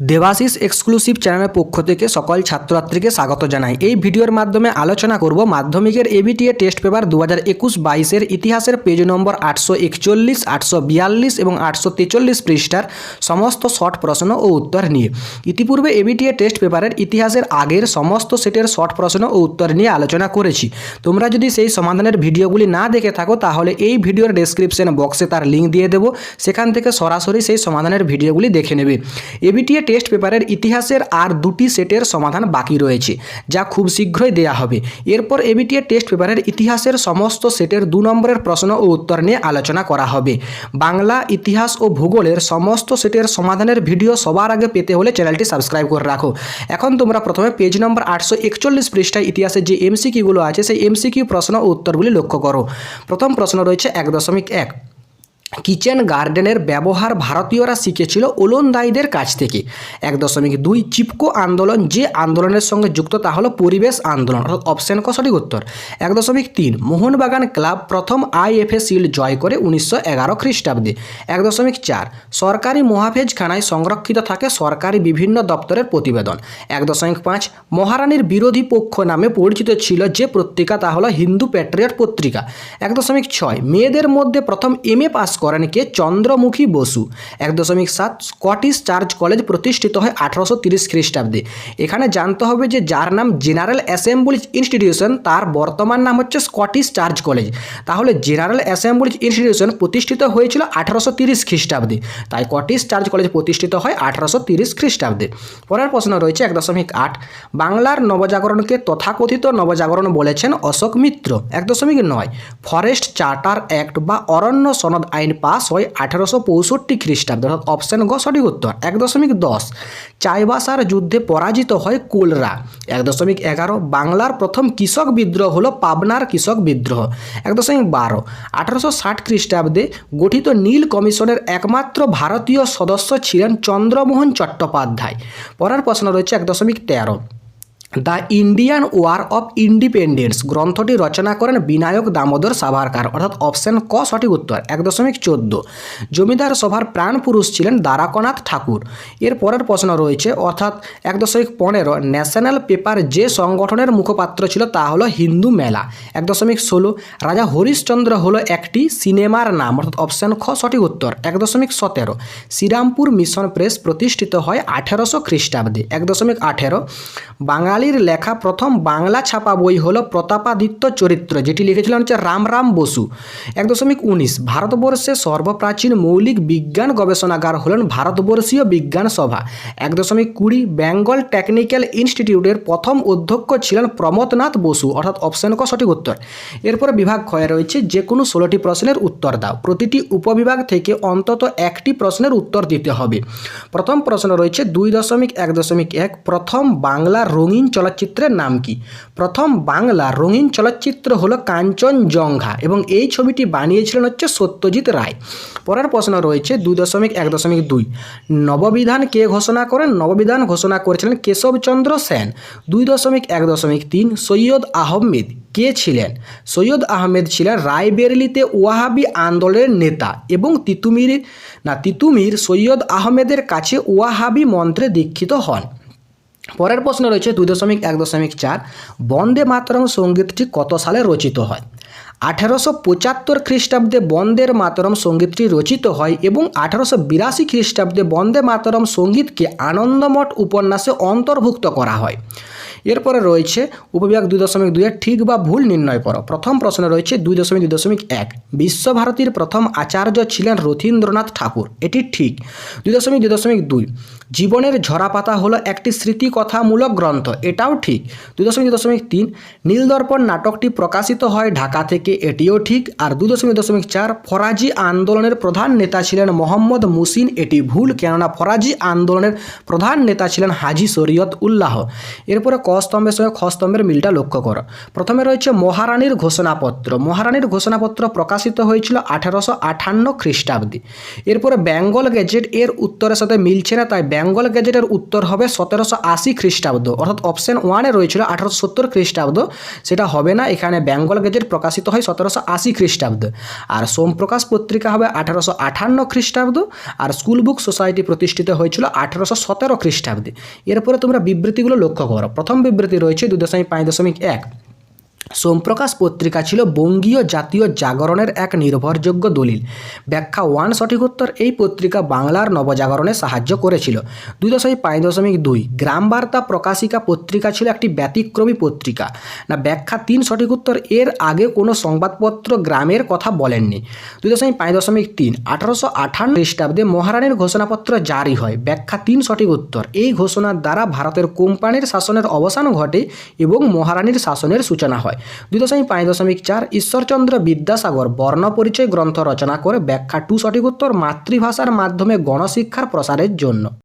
Debashis exclusive চ্যানেলের পক্ষ থেকে সকল ছাত্রছাত্রীকে স্বাগত জানাই। এই ভিডিওর মাধ্যমে আলোচনা করব মাধ্যমিকের এবিটিএ টেস্ট পেপার দু হাজার একুশ বাইশের ইতিহাসের পেজ নম্বর আটশো একচল্লিশ, আটশো বিয়াল্লিশ এবং আটশো তেচল্লিশ পৃষ্ঠার সমস্ত শর্ট প্রশ্ন ও উত্তর নিয়ে। ইতিপূর্বে এবিটিএ টেস্ট পেপারের ইতিহাসের আগের সমস্ত সেটের শর্ট প্রশ্ন ও উত্তর নিয়ে আলোচনা করেছি। তোমরা যদি সেই সমাধানের ভিডিওগুলি না দেখে থাকো, তাহলে এই ভিডিওর ডেসক্রিপশন বক্সে তার লিঙ্ক দিয়ে দেবো। সেখান থেকে সরাসরি সেই সমাধানের ভিডিওগুলি দেখে নেবে। এবিটিএ টেস্ট পেপারের ইতিহাসের আর দুটি সেটের সমাধান বাকি রয়েছে, যা খুব শীঘ্রই দেয়া হবে। এরপর এবিটিএ টেস্ট পেপারের ইতিহাসের সমস্ত সেটের দু নম্বরের প্রশ্ন ও উত্তর নিয়ে আলোচনা করা হবে। বাংলা ইতিহাস ও ভূগোলের সমস্ত সেটের সমাধানের ভিডিও সবার আগে পেতে হলে চ্যানেলটি সাবস্ক্রাইব করে রাখো। এখন তোমরা প্রথমে পেজ নম্বর আটশো একচল্লিশ পৃষ্ঠায় ইতিহাসের যে এমসিকিউগুলো আছে, সেই এমসিকিউ প্রশ্ন ও উত্তরগুলি লক্ষ্য করো। প্রথম প্রশ্ন রয়েছে এক দশমিক এক। কিচেন গার্ডেনের ব্যবহার ভারতীয়রা শিখেছিল ওলন্দাইদের কাছ থেকে। এক দশমিক দুই চিপকো আন্দোলন, যে আন্দোলনের সঙ্গে যুক্ত তা হলো পরিবেশ আন্দোলন, অর্থাৎ অপশন ক সঠিক উত্তর। এক দশমিক তিন, মোহনবাগান ক্লাব প্রথম আইএফএ শিল্ড জয় করে উনিশশো এগারো খ্রিস্টাব্দে। এক দশমিক চার, সরকারি মহাফেজখানায় সংরক্ষিত থাকে সরকারি বিভিন্ন দপ্তরের প্রতিবেদন। এক দশমিক পাঁচ, মহারানীর বিরোধী পক্ষ নামে পরিচিত ছিল যে পত্রিকা তা হলো হিন্দু প্যাট্রিয়ট পত্রিকা। এক দশমিক ছয়, মেয়েদের মধ্যে প্রথম এম এ পাস করেন কে চন্দ্রমুখী বসু। এক দশমিক সাত স্কটিশ চার্চ কলেজ প্রতিষ্ঠিত হয় আঠারোশো তিরিশ খ্রিস্টাব্দে। এখানে জানতে হবে যে যার নাম জেনারেল অ্যাসেম্বলি ইনস্টিটিউশন, তার বর্তমান নাম হচ্ছে স্কটিশ চার্চ কলেজ। তাহলে জেনারেল অ্যাসেম্বলি ইনস্টিটিউশন প্রতিষ্ঠিত হয়েছিল আঠারোশো তিরিশ খ্রিস্টাব্দে। তাই স্কটিশ চার্চ কলেজ প্রতিষ্ঠিত হয় আঠারোশো তিরিশ খ্রিস্টাব্দে। পরের প্রশ্ন রয়েছে এক দশমিক আট। বাংলার নবজাগরণকে তথাকথিত নবজাগরণ বলেছেন অশোক মিত্র। এক দশমিক নয়। ফরেস্ট চার্টার অ্যাক্ট বা অরণ্য সনদ আইন পাস হয় আঠারোশো পঁয়ষট্টি খ্রিস্টাব্দে। অর্থাৎ অপশন গ সঠিক উত্তর। এক দশমিক দশ। চাইবাসার যুদ্ধে পরাজিত হয় কুলরা। এক দশমিক এগারো। বাংলার প্রথম কৃষক বিদ্রোহ হলো পাবনার কৃষক বিদ্রোহ। এক দশমিক বারো। আঠারোশো ষাট খ্রিস্টাব্দে গঠিত নীল কমিশনের একমাত্র ভারতীয় সদস্য ছিলেন চন্দ্রমোহন চট্টোপাধ্যায়। পরের প্রশ্ন রয়েছে এক দশমিক তেরো। The Indian war of independence গ্রন্থটি রচনা করেন বিনায়ক দামোদর সাভারকার, অর্থাৎ অপশন ক সঠিক উত্তর, এক দশমিক চোদ্দ। জমিদার সভার প্রাণ পুরুষ ছিলেন দ্বারকনাথ ঠাকুর। এর পরের প্রশ্ন রয়েছে, অর্থাৎ এক দশমিক পনেরো, ন্যাশনাল পেপার যে সংগঠনের মুখপাত্র ছিল তা হলো হিন্দু মেলা। এক দশমিক ষোলো, রাজা হরিশ্চন্দ্র হলো একটি সিনেমার নাম, অর্থাৎ অপশন খ সঠিক উত্তর, এক দশমিক সতেরো। শ্রীরামপুর মিশন প্রেস প্রতিষ্ঠিত হয় আঠেরোশো খ্রিস্টাব্দে, এক দশমিক আঠেরো। বাঙালির লেখা প্রথম বাংলা ছাপা বই হলো প্রতাপাদিত্য চরিত্র, যেটি লিখেছিলেন হচ্ছে রামরাম বসু। এক দশমিক উনিশ, ভারতবর্ষে সর্বপ্রাচীন মৌলিক বিজ্ঞান গবেষণাগার হলেন ভারতবর্ষীয় বিজ্ঞান সভা। এক দশমিক কুড়ি, বেঙ্গল টেকনিক্যাল ইনস্টিটিউটের প্রথম অধ্যক্ষ ছিলেন প্রমোদনাথ বসু, অর্থাৎ অপশন ক সঠিক উত্তর। এরপরে বিভাগ ক্ষয়ে রয়েছে যে কোনো ষোলোটি প্রশ্নের উত্তর দাও। প্রতিটি উপবিভাগ থেকে অন্তত একটি প্রশ্নের উত্তর দিতে হবে। প্রথম প্রশ্ন রয়েছে দুই দশমিক এক দশমিক এক, প্রথম বাংলা রঙিন চলচ্চিত্রের নাম কি? প্রথম বাংলা রঙিন চলচ্চিত্র হলো কাঞ্চনজঙ্ঘা এবং এই ছবিটি বানিয়েছিলেন হচ্ছে সত্যজিৎ রায়। পরের প্রশ্ন রয়েছে দুই দশমিক এক দশমিক দুই। নববিধান কে ঘোষণা করেন? নববিধান ঘোষণা করেছিলেন কেশবচন্দ্র সেন। দুই দশমিক এক দশমিক তিন সৈয়দ আহমেদ কে ছিলেন? সৈয়দ আহমেদ ছিলেন রায়বেরেলিতে ওয়াহাবি আন্দোলনের নেতা এবং তিতুমির, না, তিতুমির সৈয়দ আহমেদের কাছে ওয়াহাবি মন্ত্রে দীক্ষিত হন। পরের প্রশ্ন রয়েছে দুই দশমিক এক দশমিক চার। বন্দে মাতরম সঙ্গীতটি কত সালে রচিত হয়? আঠারোশো পঁচাত্তর খ্রিস্টাব্দে বন্দের মাতরম সঙ্গীতটি রচিত হয় এবং আঠারোশো বিরাশি খ্রিস্টাব্দে বন্দে মাতরম সঙ্গীতকে আনন্দমঠ উপন্যাসে অন্তর্ভুক্ত করা হয়। এরপরে রয়েছে উপবিভাগ দুই দশমিক দুইয়ের ঠিক বা ভুল নির্ণয় করো। প্রথম প্রশ্ন রয়েছে দুই দশমিক দুই দশমিক এক। বিশ্বভারতীর প্রথম আচার্য ছিলেন রথীন্দ্রনাথ ঠাকুর। এটি ঠিক। দুই দশমিক দুই দশমিক দুই। জীবনের ঝরাপাতা হলো একটি স্মৃতিকথামূলক গ্রন্থ। এটাও ঠিক। দুই দশমিক দুই দশমিক তিন। নীলদর্পণ নাটকটি প্রকাশিত হয় ঢাকা থেকে। এটিও ঠিক। আর দুই দশমিক দশমিক চার। ফরাজি আন্দোলনের প্রধান নেতা ছিলেন মোহাম্মদ মুসিন। এটি ভুল। কেননা ফরাজি আন্দোলনের প্রধান নেতা ছিলেন হাজি শরীয়ত উল্লাহ। এরপরে ক স্তম্ভের সঙ্গে খ স্তম্ভের মিলটা লক্ষ্য করো। প্রথমে রয়েছে মহারানীর ঘোষণাপত্র। মহারানীর ঘোষণাপত্র প্রকাশিত হয়েছিল আঠারোশো আটান্ন খ্রিস্টাব্দে। এরপরে বেঙ্গল গেজেট এর উত্তরের সাথে মিলছে না, তাই বেঙ্গল গেজেটের উত্তর হবে সতেরোশো আশি খ্রিস্টাব্দ। অর্থাৎ অপশন ওয়ানে রয়েছিল আঠারোশো সত্তর খ্রিস্টাব্দ। সেটা হবে না, এখানে বেঙ্গল গেজেট প্রকাশিত হয় সতেরোশো আশি খ্রিস্টাব্দ। আর সোমপ্রকাশ পত্রিকা হবে আঠারোশো আটান্ন খ্রিস্টাব্দ। আর স্কুল বুক সোসাইটি প্রতিষ্ঠিত হয়েছিল আঠারোশো সতেরো খ্রিস্টাব্দে। এরপরে তোমরা বিবৃতিগুলো লক্ষ্য করো। প্রথম বিবৃতি রয়েছে দুই দশমিক পাঁচ দশমিক এক সোমপ্রকাশ পত্রিকা ছিল বঙ্গীয় জাতীয় জাগরণের এক নির্ভরযোগ্য দলিল। ব্যাখ্যা ওয়ান সঠিক উত্তর, এই পত্রিকা বাংলার নবজাগরণে সাহায্য করেছিল। দুই দশমিক পাঁচ দশমিক দুই গ্রাম বার্তা প্রকাশিকা পত্রিকা ছিল একটি ব্যতিক্রমী পত্রিকা। না, ব্যাখ্যা তিন সঠিক উত্তর, এর আগে কোনো সংবাদপত্র গ্রামের কথা বলেননি। দুই দশমিক পাঁচ দশমিক তিন, আঠারোশো আঠান্ন খ্রিস্টাব্দে মহারানীর ঘোষণাপত্র জারি হয়। ব্যাখ্যা তিন সঠিক উত্তর, এই ঘোষণার দ্বারা ভারতের কোম্পানির শাসনের অবসান ঘটে এবং মহারানীর শাসনের সূচনা হয় দুই দশমিক পাঁচ দশমিক চার ঈশ্বরচন্দ্র বিদ্যাসাগর বর্ণ পরিচয় গ্রন্থ রচনা করে ব্যাখ্যা টু সঠিক উত্তর মাতৃভাষার মাধ্যমে গণশিক্ষার প্রসারের জন্য।